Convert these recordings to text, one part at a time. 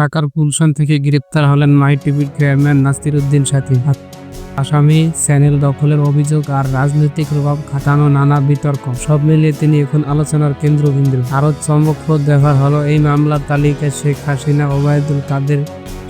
ঢাকার গুলশান থেকে গ্রেপ্তার হলেন মাই টিভির চেয়ারম্যান নাসির উদ্দিন সাথী। আসামি চ্যানেল দখলের অভিযোগ আর রাজনৈতিক প্রভাব খাটানো নানা বিতর্ক, সব মিলিয়ে তিনি এখন আলোচনার কেন্দ্রবিন্দু। আরও চমকপ্রদ ব্যবহার হলো, এই মামলার তালিকায় শেখ হাসিনা, ওবায়দুল কাদের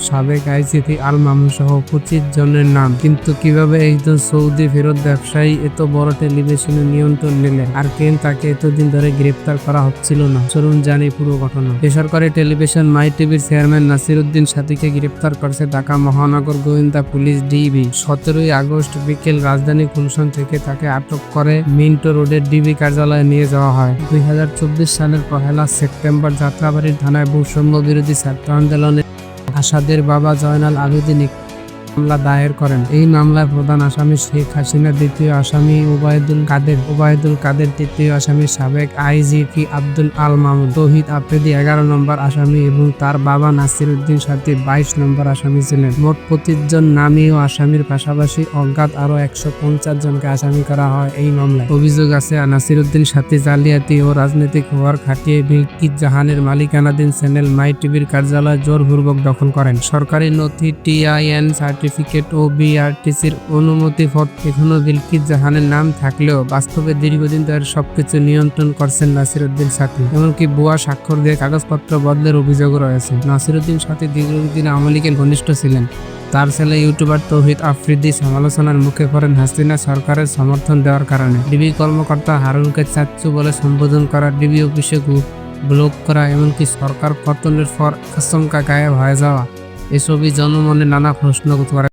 সাবেক আইসিপি আল মামুন সহ পঁচিশ জনের নাম। কিন্তু কীভাবে একজন সৌদি ফেরত ব্যবসায়ী এত বড় টেলিভিশনে নিয়ন্ত্রণ নিলেন? আর কেন তাকে এতদিন ধরে গ্রেপ্তার করা হচ্ছিল না? চলুন জানি পুরো ঘটনা। বেসরকারি টেলিভিশন মাই টিভির চেয়ারম্যান নাসির উদ্দিন সাথীকে গ্রেপ্তার করেছে ঢাকা মহানগর গোয়েন্দা পুলিশ ডিবি। সতেরোই আগস্ট বিকেল রাজধানী গুলশান থেকে তাকে আটক করে মিন্টো রোডের ডিবি কার্যালয়ে নিয়ে যাওয়া হয়। দুই হাজার চব্বিশ সালের পহেলা সেপ্টেম্বর যাত্রাবাড়ির থানায় বৈষম্য বিরোধী ছাত্র আন্দোলনে আসাদের বাবা জয়নাল আবেদিন মামলা দায়ের করেন। এই মামলায় প্রধান আসামি শেখ হাসিনা, দ্বিতীয় আসামি ওবায়দুল কাদের ওবায়দুল কাদের তৃতীয় আসামি সাবেক আইজিপি আব্দুল আল মামুন, তৌহিদ আফ্রিদি এগারো নম্বর আসামি এবং তার বাবা নাসির উদ্দিন সাথে বাইশ নম্বর আসামি ছিলেন। মোট পঁচিশ জন নামী ও আসামির পাশাপাশি অজ্ঞাত আরও একশো পঞ্চাশ জনকে আসামি করা হয় এই মামলায়। অভিযোগ আছে নাসির উদ্দিন সাথে জালিয়াতি ও রাজনৈতিক হওয়ার খাটিয়ে বিলকিত জাহানের মালিকানাধীন চ্যানেল মাই টিভির কার্যালয় জোরপূর্বক দখল করেন। সরকারি নথি টিআইএন সার্টিফিকেট ও বিআরটিসির অনুমতি পত্র এখনও বিলকিত। জাহানের নাম থাকলেও বাস্তবে দীর্ঘদিন ধরে সবকিছু নিয়ন্ত্রণ করছেন নাসিরউদ্দিন সাথী। এমনকি ভুয়া স্বাক্ষর দিয়ে কাগজপত্র বদলের অভিযোগ রয়েছে। নাসিরউদ্দিন সাথী দীর্ঘদিন আওয়ামী লীগের ঘনিষ্ঠ ছিলেন। তার ছেলে ইউটিউবার তৌহিদ আফ্রিদি সমালোচনার মুখে পড়েন হাসিনা সরকারের সমর্থন দেওয়ার কারণে। ডিবি কর্মকর্তা হারুনকে চাচ্চু বলে সম্বোধন করা ডিবি অফিসে ব্লক করা, এমনকি সরকার পতনের পর আশঙ্কা গায়েব হয়ে যাওয়া। এসবই জনমনে নানা প্রশ্ন করে